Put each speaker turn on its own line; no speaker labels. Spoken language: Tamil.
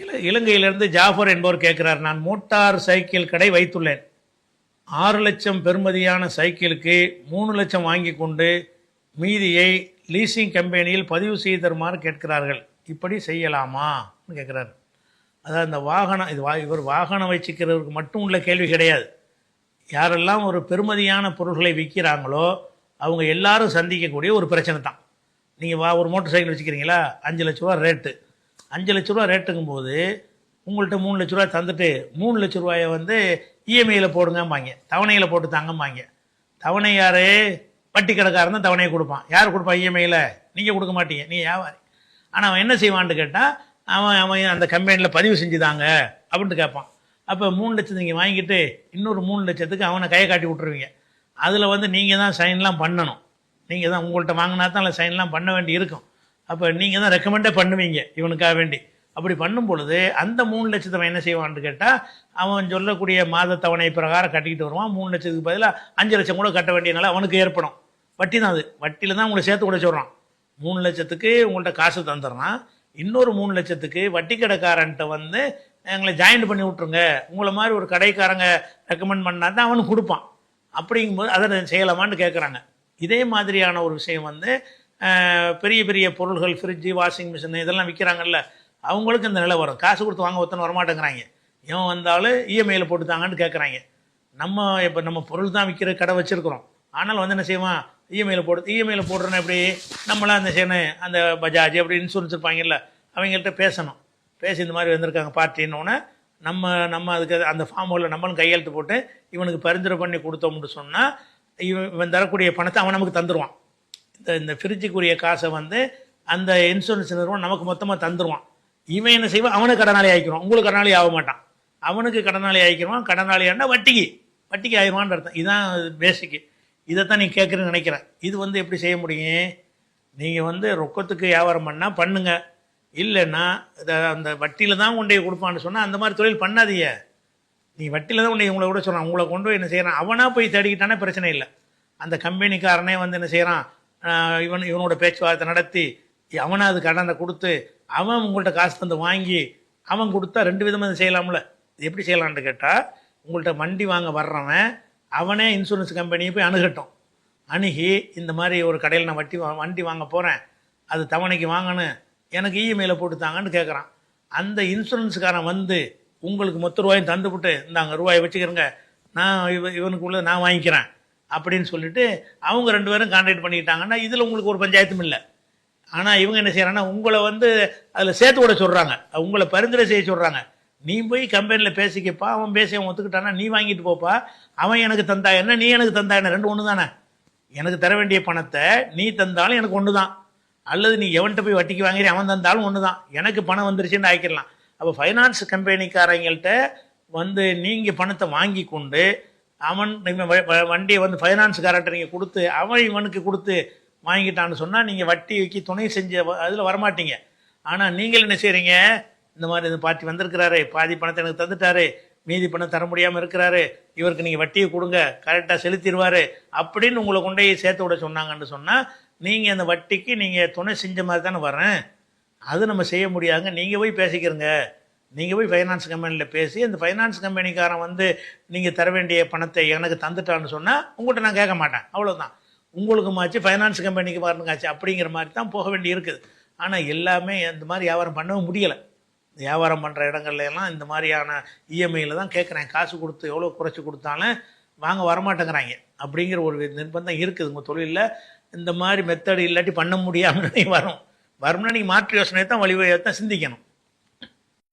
இல இலங்கையிலிருந்து ஜாஃபர் என்பவர் கேட்கிறார் நான் மோட்டார் சைக்கிள் கடை வைத்துள்ளேன். ஆறு லட்சம் பெறுமதியான சைக்கிளுக்கு மூணு லட்சம் வாங்கி கொண்டு மீதியை லீசிங் கம்பெனியில் பதிவு செய்து தருமாறு கேட்கிறார்கள். இப்படி செய்யலாமான்னு கேட்குறாரு. அதாவது இந்த வாகனம் இது வா இவர் வாகனம் வச்சுக்கிறவருக்கு மட்டும் உள்ள கேள்வி கிடையாது. யாரெல்லாம் ஒரு பெருமதியான பொருள்களை விற்கிறாங்களோ அவங்க எல்லாரும் சந்திக்கக்கூடிய ஒரு பிரச்சனை தான். நீங்கள் வா ஒரு மோட்டர் சைக்கிள் வச்சுக்கிறீங்களா? அஞ்சு லட்ச ரூபா ரேட்டு அஞ்சு லட்ச ரூபா ரேட்டுங்கும் போது உங்கள்கிட்ட மூணு லட்ச ரூபா தந்துட்டு மூணு லட்ச ரூபாயை வந்து இஎம்ஐயில் போடுங்கம்பாங்க. தவணையில் போட்டு தாங்கம்பாங்க. தவணை யார் வட்டி கடைக்காரன் தான் தவணையை கொடுப்பான். யார் கொடுப்பான் இஎம்ஐயில் நீங்கள் கொடுக்க மாட்டீங்க. நீ வியாபாரி. ஆனால் அவன் என்ன செய்வான்னு கேட்டால் அவன் அவன் அந்த கம்பெனியில் பதிவு செஞ்சுதாங்க அப்படின்ட்டு கேட்பான். அப்போ மூணு லட்சம் நீங்கள் வாங்கிட்டு இன்னொரு மூணு லட்சத்துக்கு அவனை கையை காட்டி விட்ருவீங்க அதில் வந்து நீங்கள் தான் சைன்லாம் பண்ணணும். நீங்கள் தான் உங்கள்கிட்ட வாங்கினா தான் அதில் சைன்லாம் பண்ண வேண்டி இருக்கும். அப்போ நீங்கள் தான் ரெக்கமெண்டே பண்ணுவீங்க இவனுக்காக வேண்டி. அப்படி பண்ணும் பொழுது அந்த மூணு லட்சத்தை அவன் என்ன செய்வான்னு கேட்டால் அவன் சொல்லக்கூடிய மாத தவணை பிரகாரம் கட்டிக்கிட்டு வருவான். மூணு லட்சத்துக்கு பதிலாக அஞ்சு லட்சம் கூட கட்ட வேண்டியனால அவனுக்கு ஏற்படும். வட்டி தான் அது. வட்டியில் தான் உங்களை சேர்த்து கூட சொல்கிறான் மூணு லட்சத்துக்கு உங்கள்கிட்ட காசு தந்துடுறான். இன்னொரு மூணு லட்சத்துக்கு வட்டி கடைக்காரன்ட்ட வந்து எங்களை ஜாயின் பண்ணி விட்ருங்க உங்களை மாதிரி ஒரு கடைக்காரங்க ரெக்கமெண்ட் பண்ணால் தான் அவனுக்கு கொடுப்பான். அப்படிங்கும்போது அதை செய்யலாமான்னு கேட்குறாங்க இதே மாதிரியான ஒரு விஷயம் வந்து பெரிய பெரிய பொருள்கள் ஃப்ரிட்ஜு வாஷிங் மிஷின் இதெல்லாம் விற்கிறாங்கல்ல அவங்களுக்கு இந்த நிலை வரும். காசு கொடுத்து வாங்க ஒருத்தன் வரமாட்டேங்கிறாங்க. இவன் வந்தாலும் இஎம்ஐயில் போட்டு தாங்கன்னு கேட்குறாங்க நம்ம இப்போ நம்ம பொருள் தான் விற்கிற கடை வச்சுருக்குறோம். ஆனால் வந்து என்ன செய்வான்? இஎம்ஐயில் போடு இஎம்ஐயில் போடுறோன்னா எப்படி? நம்மளாம் அந்த செய்யணும் அந்த பஜாஜ் அப்படி இன்சூரன்ஸ் இருப்பாங்கல்ல அவங்கள்ட்ட பேசணும். பேசி இந்த மாதிரி வந்திருக்காங்க பார்ட்டின்னொன்னே நம்ம நம்ம அதுக்கு அந்த ஃபார்மில் நம்மளும் கையெழுத்து போட்டு இவனுக்கு பரிந்துரை பண்ணி கொடுத்தோம்னு சொன்னால் இவன் இவன் தரக்கூடிய பணத்தை அவன் நமக்கு தந்துடுவான் இந்த இந்த ஃப்ரிட்ஜுக்குரிய காசை வந்து அந்த இன்சூரன்ஸ் நிறுவனம் நமக்கு மொத்தமாக தந்துடுவான் இவன் என்ன செய்வான்? அவனுக்கு கடனாளி ஆகிக்கிறோம் உங்களுக்கு கடனாளி ஆக மாட்டான். அவனுக்கு கடனாளி ஆகிக்கிறோம் கடனாளியாண்டா வட்டிக்கு. வட்டிக்கு ஆயிடுவான்னு அர்த்தம். இதுதான் பேசிக்கு இதைத்தான் நீ கேட்குறேன்னு நினைக்கிறேன். இது வந்து எப்படி செய்ய முடியும்? நீங்கள் வந்து ரொக்கத்துக்கு வியாபாரம் பண்ணால் பண்ணுங்க. இல்லைன்னா இதை அந்த வட்டியில் தான் கொண்டு போய் கொடுப்பான்னு சொன்னால் அந்த மாதிரி தொழில் பண்ணாதீங்க. நீ வட்டியில் தான் கொண்டு உங்களை கூட சொல்கிறான் உங்களை கொண்டு போய் என்ன செய்கிறான் அவனாக போய் தேடிக்கிட்டானே பிரச்சனை இல்லை. அந்த கம்பெனிக்காரனே வந்து என்ன செய்கிறான் இவன் இவனோட பேச்சுவார்த்தை நடத்தி அவனை அது கடனை கொடுத்து அவன் உங்கள்கிட்ட காசு தந்து வாங்கி அவன் கொடுத்தா ரெண்டு விதமாக செய்யலாம்ல? இது எப்படி செய்யலாம்னு கேட்டால் உங்கள்கிட்ட வண்டி வாங்க வர்றவன் அவனே இன்சூரன்ஸ் கம்பெனியை போய் அணுகட்டும். அணுகி இந்த மாதிரி ஒரு கடையில் நான் வட்டி வா- வண்டி வாங்க போகிறேன் அது தவணைக்கு வாங்கணும் எனக்கு இஎம்ஐயில் போட்டு தாங்கன்னு கேட்குறான் அந்த இன்சூரன்ஸுக்காரன் வந்து உங்களுக்கு மொத்த ரூபாயும் தந்துவிட்டு இந்தாங்க ரூபாயை வச்சுக்கிறேங்க நான் இவ இவனுக்குள்ளே நான் வாங்கிக்கிறேன். அப்படின்னு சொல்லிட்டு அவங்க ரெண்டு பேரும் கான்டாக்ட் பண்ணிக்கிட்டாங்கன்னா இதில் உங்களுக்கு ஒரு பஞ்சாயத்தும் இல்லை. ஆனால் இவங்க என்ன செய்கிறாங்கன்னா உங்களை வந்து அதில் சேர்த்து விட சொல்கிறாங்க உங்களை பரிந்துரை செய்ய சொல்கிறாங்க நீ போய் கம்பெனியில் பேசிக்கப்பா அவன் பேசி அவன் ஒத்துக்கிட்டானா நீ வாங்கிட்டு போப்பா. அவன் எனக்கு தந்தா என்ன நீ எனக்கு தந்தா என்ன? ரெண்டு ஒன்று தானே எனக்கு தர வேண்டிய பணத்தை நீ தந்தாலும் எனக்கு ஒன்று தான் அல்லது நீ எவன்கிட்ட போய் வட்டிக்கு வாங்கி அவன் தந்தாலும் ஒன்று தான் எனக்கு பணம் வந்துருச்சுன்னு ஆக்கிடலாம் அப்போ ஃபைனான்ஸ் கம்பெனிக்காரங்கள்ட்ட வந்து நீங்கள் பணத்தை வாங்கி கொண்டு அவன் இவன் வ- வண்டியை வந்து ஃபைனான்ஸ்காரர்கிட்ட நீங்கள் கொடுத்து அவன் இவனுக்கு கொடுத்து வாங்கிட்டான்னு சொன்னால் நீங்கள் வட்டிக்கு துணை செஞ்ச அதில் வரமாட்டீங்க. ஆனால் நீங்கள் என்ன செய்கிறீங்க இந்த மாதிரி இந்த பாட்டி வந்திருக்கிறாரு பாதி பணத்தை எனக்கு தந்துட்டாரு மீதி பணம் தர முடியாமல் இருக்கிறாரு இவருக்கு நீங்கள் வட்டியை கொடுங்க கரெக்டாக செலுத்திடுவார் அப்படின்னு உங்களை கொண்டே சேர்த்து விட சொன்னாங்கன்னு சொன்னால் நீங்கள் அந்த வட்டிக்கு நீங்கள் துணை செஞ்ச மாதிரி தானே வரேன் அது நம்ம செய்ய முடியாதுங்க. நீங்கள் போய் பேசிக்கிறங்க. நீங்கள் போய் ஃபைனான்ஸ் கம்பெனியில் பேசி அந்த ஃபைனான்ஸ் கம்பெனிக்காரன் வந்து நீங்கள் தர வேண்டிய பணத்தை எனக்கு தந்துட்டான்னு சொன்னால் உங்கள்கிட்ட நான் கேட்க மாட்டேன். அவ்வளோதான் உங்களுக்கு மாச்சு ஃபைனான்ஸ் கம்பெனிக்கு வரணுங்காச்சு. அப்படிங்கிற மாதிரி தான் போக வேண்டி இருக்குது. ஆனால் எல்லாமே இந்த மாதிரி வியாபாரம் பண்ணவும் முடியலை. வியாபாரம் பண்ணுற இடங்கள்ல எல்லாம் இந்த மாதிரியான இஎம்ஐயில் தான் கேட்குறேன். காசு கொடுத்து எவ்வளோ குறைச்சி கொடுத்தாலும் வாங்க வரமாட்டேங்கிறாங்க. அப்படிங்கிற ஒரு நிர்பந்தம் இருக்குது உங்கள் தொழிலில். இந்த மாதிரி மெத்தடு இல்லாட்டி பண்ண முடியாமல் வரும். வரும்னா நீங்கள் மாற்று யோசனையை தான் வழிவகையை தான் சிந்திக்கணும்.